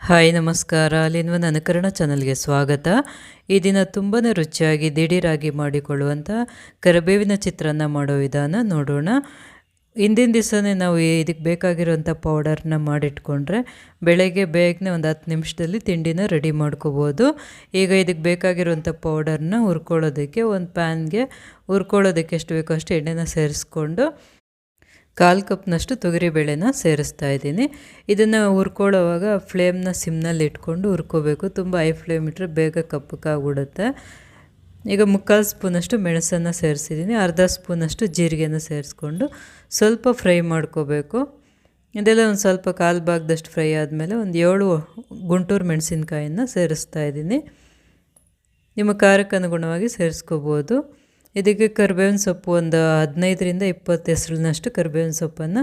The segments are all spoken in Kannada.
ಹಾಯ್, ನಮಸ್ಕಾರ. ಅಲ್ಲಿನ್ವ ಅನುಕರಣ ಚಾನಲ್ಗೆ ಸ್ವಾಗತ. ಈ ದಿನ ತುಂಬಾ ರುಚಿಯಾಗಿ, ದಿಢೀರಾಗಿ ಮಾಡಿಕೊಳ್ಳುವಂಥ ಕರಿಬೇವಿನ ಚಿತ್ರಾನ್ನ ಮಾಡೋ ವಿಧಾನ ನೋಡೋಣ. ಹಿಂದಿನ ದಿವಸನೇ ನಾವು ಇದಕ್ಕೆ ಬೇಕಾಗಿರುವಂಥ ಪೌಡರ್ನ ಮಾಡಿಟ್ಕೊಂಡ್ರೆ ಬೆಳಗ್ಗೆ ಬೇಗನೆ ಒಂದು ಹತ್ತು ನಿಮಿಷದಲ್ಲಿ ತಿಂಡಿನ ರೆಡಿ ಮಾಡ್ಕೋಬೋದು. ಈಗ ಇದಕ್ಕೆ ಬೇಕಾಗಿರುವಂಥ ಪೌಡರ್ನ ಹುರ್ಕೊಳ್ಳೋದಕ್ಕೆ, ಒಂದು ಪ್ಯಾನ್ಗೆ ಹುರ್ಕೊಳ್ಳೋದಕ್ಕೆ ಎಷ್ಟು ಬೇಕೋ ಅಷ್ಟು ಎಣ್ಣೆನ ಸೇರಿಸ್ಕೊಂಡು ಕಾಲು ಕಪ್ನಷ್ಟು ತೊಗರಿಬೇಳೆನ ಸೇರಿಸ್ತಾ ಇದ್ದೀನಿ. ಇದನ್ನು ಹುರ್ಕೊಳ್ಳೋವಾಗ ಫ್ಲೇಮ್ನ ಸಿಮ್ನಲ್ಲಿ ಇಟ್ಕೊಂಡು ಹುರ್ಕೋಬೇಕು. ತುಂಬ ಐ ಫ್ಲೇಮ್ ಇಟ್ಟರೆ ಬೇಗ ಕಪ್ಪಕ್ಕಾಗ್ಬಿಡುತ್ತೆ ಈಗ ಮುಕ್ಕಾಲು ಸ್ಪೂನಷ್ಟು ಮೆಣಸನ್ನು ಸೇರಿಸಿದ್ದೀನಿ. ಅರ್ಧ ಸ್ಪೂನಷ್ಟು ಜೀರಿಗೆನ ಸೇರಿಸ್ಕೊಂಡು ಸ್ವಲ್ಪ ಫ್ರೈ ಮಾಡ್ಕೋಬೇಕು. ಇದೆಲ್ಲ ಒಂದು ಸ್ವಲ್ಪ ಕಾಲು ಭಾಗದಷ್ಟು ಫ್ರೈ ಆದಮೇಲೆ ಒಂದು ಏಳು ಗುಂಟೂರು ಮೆಣಸಿನಕಾಯಿಯನ್ನು ಸೇರಿಸ್ತಾ ಇದ್ದೀನಿ. ನಿಮ್ಮ ಖಾರಕ್ಕೆ ಅನುಗುಣವಾಗಿ ಸೇರಿಸ್ಕೋಬೋದು. ಇದಕ್ಕೆ ಕರ್ಬೇವಿನ ಸೊಪ್ಪು ಒಂದು ಹದಿನೈದರಿಂದ ಇಪ್ಪತ್ತು ಹೆಸರಿನಷ್ಟು ಕರ್ಬೇವಿನ ಸೊಪ್ಪನ್ನು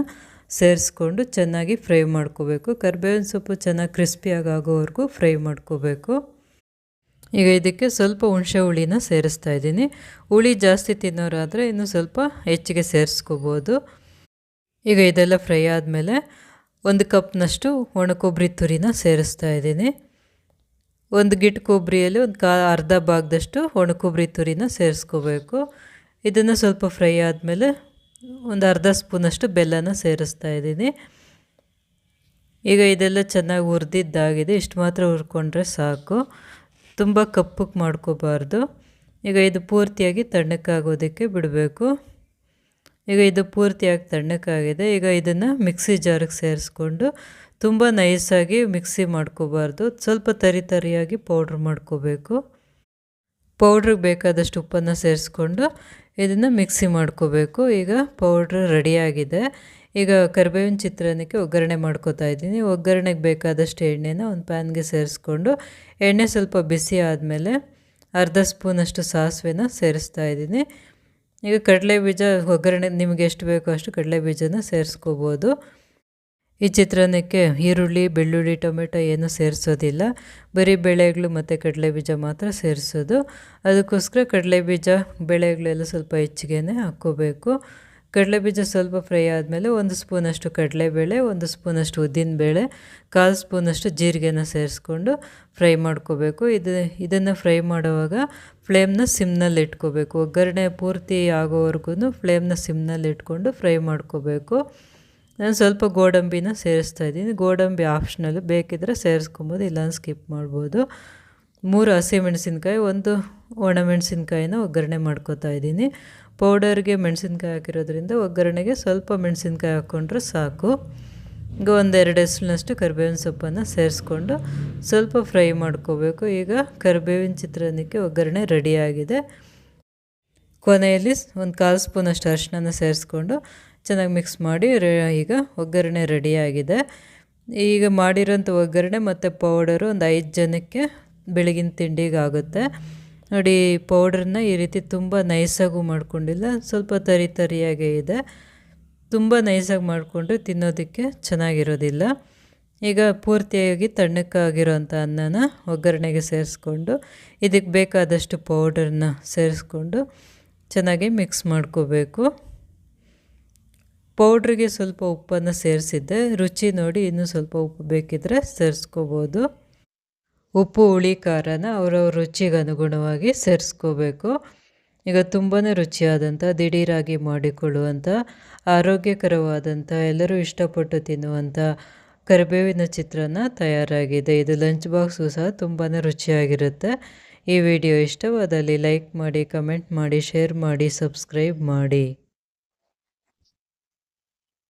ಸೇರಿಸ್ಕೊಂಡು ಚೆನ್ನಾಗಿ ಫ್ರೈ ಮಾಡ್ಕೋಬೇಕು. ಕರ್ಬೇವಿನ ಸೊಪ್ಪು ಚೆನ್ನಾಗಿ ಕ್ರಿಸ್ಪಿಯಾಗಿ ಆಗೋವರೆಗೂ ಫ್ರೈ ಮಾಡ್ಕೋಬೇಕು. ಈಗ ಇದಕ್ಕೆ ಸ್ವಲ್ಪ ಹುಣಸೆ ಹುಳಿನ ಸೇರಿಸ್ತಾ ಇದ್ದೀನಿ. ಹುಳಿ ಜಾಸ್ತಿ ತಿನ್ನೋರಾದರೆ ಇನ್ನೂ ಸ್ವಲ್ಪ ಹೆಚ್ಚಿಗೆ ಸೇರಿಸ್ಕೋಬೋದು. ಈಗ ಇದೆಲ್ಲ ಫ್ರೈ ಆದಮೇಲೆ ಒಂದು ಕಪ್ನಷ್ಟು ಒಣಕೊಬ್ಬರಿ ತುರಿನ ಸೇರಿಸ್ತಾ ಇದ್ದೀನಿ. ಒಂದು ಗಿಟ್ ಕೊಬ್ಬರಿಯಲ್ಲಿ ಒಂದು ಕಾ ಅರ್ಧ ಭಾಗದಷ್ಟು ಒಣ ಕೊಬ್ಬರಿ ತುರಿನ ಸೇರಿಸ್ಕೋಬೇಕು. ಇದನ್ನು ಸ್ವಲ್ಪ ಫ್ರೈ ಆದಮೇಲೆ ಒಂದು ಅರ್ಧ ಸ್ಪೂನಷ್ಟು ಬೆಲ್ಲನ ಸೇರಿಸ್ತಾ ಇದ್ದೀನಿ. ಈಗ ಇದೆಲ್ಲ ಚೆನ್ನಾಗಿ ಹುರಿದಿದ್ದಾಗಿದೆ, ಇಷ್ಟು ಮಾತ್ರ ಹುರ್ಕೊಂಡ್ರೆ ಸಾಕು. ತುಂಬ ಕಪ್ಪಕ್ಕೆ ಮಾಡ್ಕೋಬಾರ್ದು. ಈಗ ಇದು ಪೂರ್ತಿಯಾಗಿ ತಣ್ಣಕ್ಕಾಗೋದಕ್ಕೆ ಬಿಡಬೇಕು. ಈಗ ಇದು ಪೂರ್ತಿಯಾಗಿ ತಣ್ಣಕ್ಕಾಗಿದೆ. ಈಗ ಇದನ್ನು ಮಿಕ್ಸಿ ಜಾರಿಗೆ ಸೇರಿಸ್ಕೊಂಡು ತುಂಬ ನೈಸಾಗಿ ಮಿಕ್ಸಿ ಮಾಡ್ಕೋಬಾರ್ದು. ಸ್ವಲ್ಪ ತರಿ ತರಿಯಾಗಿ ಪೌಡ್ರ್ ಮಾಡ್ಕೋಬೇಕು. ಪೌಡ್ರಿಗೆ ಬೇಕಾದಷ್ಟು ಉಪ್ಪನ್ನು ಸೇರಿಸ್ಕೊಂಡು ಇದನ್ನು ಮಿಕ್ಸಿ ಮಾಡ್ಕೋಬೇಕು. ಈಗ ಪೌಡ್ರ್ ರೆಡಿಯಾಗಿದೆ ಈಗ ಕರಿಬೇವಿನ ಚಿತ್ರಾನ್ನಕ್ಕೆ ಒಗ್ಗರಣೆ ಮಾಡ್ಕೋತಾ ಇದ್ದೀನಿ. ಒಗ್ಗರಣೆಗೆ ಬೇಕಾದಷ್ಟು ಎಣ್ಣೆನ ಒಂದು ಪ್ಯಾನ್ಗೆ ಸೇರಿಸ್ಕೊಂಡು ಎಣ್ಣೆ ಸ್ವಲ್ಪ ಬಿಸಿ ಆದಮೇಲೆ ಅರ್ಧ ಸ್ಪೂನಷ್ಟು ಸಾಸಿವೆನ ಸೇರಿಸ್ತಾ ಇದ್ದೀನಿ. ಈಗ ಕಡಲೆ ಬೀಜ ಒಗ್ಗರಣೆ ನಿಮಗೆ ಎಷ್ಟು ಬೇಕೋ ಅಷ್ಟು ಕಡಲೆ ಬೀಜನ ಸೇರಿಸ್ಕೋಬೋದು. ಈ ಚಿತ್ರಾನ್ನಕ್ಕೆ ಈರುಳ್ಳಿ, ಬೆಳ್ಳುಳ್ಳಿ, ಟೊಮೆಟೊ ಏನು ಸೇರಿಸೋದಿಲ್ಲ. ಬರೀ ಬೇಳೆಗಳು ಮತ್ತು ಕಡಲೆ ಬೀಜ ಮಾತ್ರ ಸೇರಿಸೋದು. ಅದಕ್ಕೋಸ್ಕರ ಕಡಲೆ ಬೀಜ ಬೇಳೆಗಳೆಲ್ಲ ಸ್ವಲ್ಪ ಹೆಚ್ಚಿಗೆ ಹಾಕ್ಕೋಬೇಕು. ಕಡಲೆ ಬೀಜ ಸ್ವಲ್ಪ ಫ್ರೈ ಆದಮೇಲೆ ಒಂದು ಸ್ಪೂನಷ್ಟು ಕಡಲೆಬೇಳೆ, ಒಂದು ಸ್ಪೂನಷ್ಟು ಉದ್ದಿನಬೇಳೆ ಕಾಲು ಸ್ಪೂನಷ್ಟು ಜೀರಿಗೆನ ಸೇರಿಸ್ಕೊಂಡು ಫ್ರೈ ಮಾಡ್ಕೋಬೇಕು. ಇದು, ಇದನ್ನು ಫ್ರೈ ಮಾಡುವಾಗ ಫ್ಲೇಮ್ನ ಸಿಮ್ನಲ್ಲಿ ಇಟ್ಕೋಬೇಕು. ಒಗ್ಗರಣೆ ಪೂರ್ತಿ ಆಗೋವರೆಗೂ ಫ್ಲೇಮ್ನ ಸಿಮ್ನಲ್ಲಿ ಇಟ್ಕೊಂಡು ಫ್ರೈ ಮಾಡ್ಕೋಬೇಕು. ನಾನು ಸ್ವಲ್ಪ ಗೋಡಂಬಿನ ಸೇರಿಸ್ತಾ ಇದ್ದೀನಿ. ಗೋಡಂಬಿ ಆಪ್ಷನಲ್ಲು ಬೇಕಿದ್ದರೆ ಸೇರಿಸ್ಕೊಬೋದು ಇಲ್ಲ ಸ್ಕಿಪ್ ಮಾಡ್ಬೋದು. ಮೂರು ಹಸಿಮೆಣಸಿನ್ಕಾಯಿ ಒಂದು ಒಣಮೆಣಸಿನ್ಕಾಯಿನ ಒಗ್ಗರಣೆ ಮಾಡ್ಕೋತಾ ಇದ್ದೀನಿ. ಪೌಡರ್ಗೆ ಮೆಣಸಿನ್ಕಾಯಿ ಹಾಕಿರೋದ್ರಿಂದ ಒಗ್ಗರಣೆಗೆ ಸ್ವಲ್ಪ ಮೆಣಸಿನ್ಕಾಯಿ ಹಾಕ್ಕೊಂಡ್ರೆ ಸಾಕು. ಈಗ ಒಂದೆರಡು ಹೆಸರಿನಷ್ಟು ಕರಿಬೇವಿನ ಸೊಪ್ಪನ್ನು ಸೇರಿಸ್ಕೊಂಡು ಸ್ವಲ್ಪ ಫ್ರೈ ಮಾಡ್ಕೋಬೇಕು. ಈಗ ಕರಿಬೇವಿನ ಚಿತ್ರಾನ್ನಕ್ಕೆ ಒಗ್ಗರಣೆ ರೆಡಿಯಾಗಿದೆ ಕೊನೆಯಲ್ಲಿ ಒಂದು ಕಾಲು ಸ್ಪೂನಷ್ಟು ಅರಿಶಿನ ಸೇರಿಸ್ಕೊಂಡು ಚೆನ್ನಾಗಿ ಮಿಕ್ಸ್ ಮಾಡಿ ರೇ ಈಗ ಒಗ್ಗರಣೆ ರೆಡಿಯಾಗಿದೆ ಈಗ ಮಾಡಿರೋಂಥ ಒಗ್ಗರಣೆ ಮತ್ತು ಪೌಡರು ಒಂದು ಐದು ಜನಕ್ಕೆ ಬೆಳಗಿನ ತಿಂಡಿಗಾಗುತ್ತೆ ನೋಡಿ ಪೌಡ್ರನ್ನ ಈ ರೀತಿ ತುಂಬ ನೈಸಾಗೂ ಮಾಡ್ಕೊಂಡಿಲ್ಲ. ಸ್ವಲ್ಪ ತರಿ ತರಿಯಾಗೇ ಇದೆ. ತುಂಬ ನೈಸಾಗಿ ಮಾಡಿಕೊಂಡ್ರೆ ತಿನ್ನೋದಕ್ಕೆ ಚೆನ್ನಾಗಿರೋದಿಲ್ಲ. ಈಗ ಪೂರ್ತಿಯಾಗಿ ತಣ್ಣಕ್ಕಾಗಿರೋಂಥ ಅನ್ನನ ಒಗ್ಗರಣೆಗೆ ಸೇರಿಸ್ಕೊಂಡು, ಇದಕ್ಕೆ ಬೇಕಾದಷ್ಟು ಪೌಡರ್ನ ಸೇರಿಸ್ಕೊಂಡು ಚೆನ್ನಾಗಿ ಮಿಕ್ಸ್ ಮಾಡ್ಕೋಬೇಕು. ಪೌಡ್ರಿಗೆ ಸ್ವಲ್ಪ ಉಪ್ಪನ್ನು ಸೇರಿಸಿದ್ದೆ. ರುಚಿ ನೋಡಿ ಇನ್ನೂ ಸ್ವಲ್ಪ ಉಪ್ಪು ಬೇಕಿದ್ದರೆ ಸೇರಿಸ್ಕೋಬೋದು. ಉಪ್ಪು, ಹುಳಿ, ಖಾರನ ಅವರವ್ರ ರುಚಿಗೆ ಅನುಗುಣವಾಗಿ ಸೇರಿಸ್ಕೋಬೇಕು. ಈಗ ತುಂಬಾ ರುಚಿಯಾದಂಥ, ದಿಢೀರಾಗಿ ಮಾಡಿಕೊಳ್ಳುವಂಥ, ಆರೋಗ್ಯಕರವಾದಂಥ, ಎಲ್ಲರೂ ಇಷ್ಟಪಟ್ಟು ತಿನ್ನುವಂಥ ಕರಿಬೇವಿನ ಚಿತ್ರಾನ್ನ ತಯಾರಾಗಿದೆ. ಇದು ಲಂಚ್ ಬಾಕ್ಸು ಸಹ ತುಂಬಾ ರುಚಿಯಾಗಿರುತ್ತೆ. ಈ ವಿಡಿಯೋ ಇಷ್ಟವಾದಲ್ಲಿ ಲೈಕ್ ಮಾಡಿ ಕಮೆಂಟ್ ಮಾಡಿ ಶೇರ್ ಮಾಡಿ ಸಬ್ಸ್ಕ್ರೈಬ್ ಮಾಡಿ.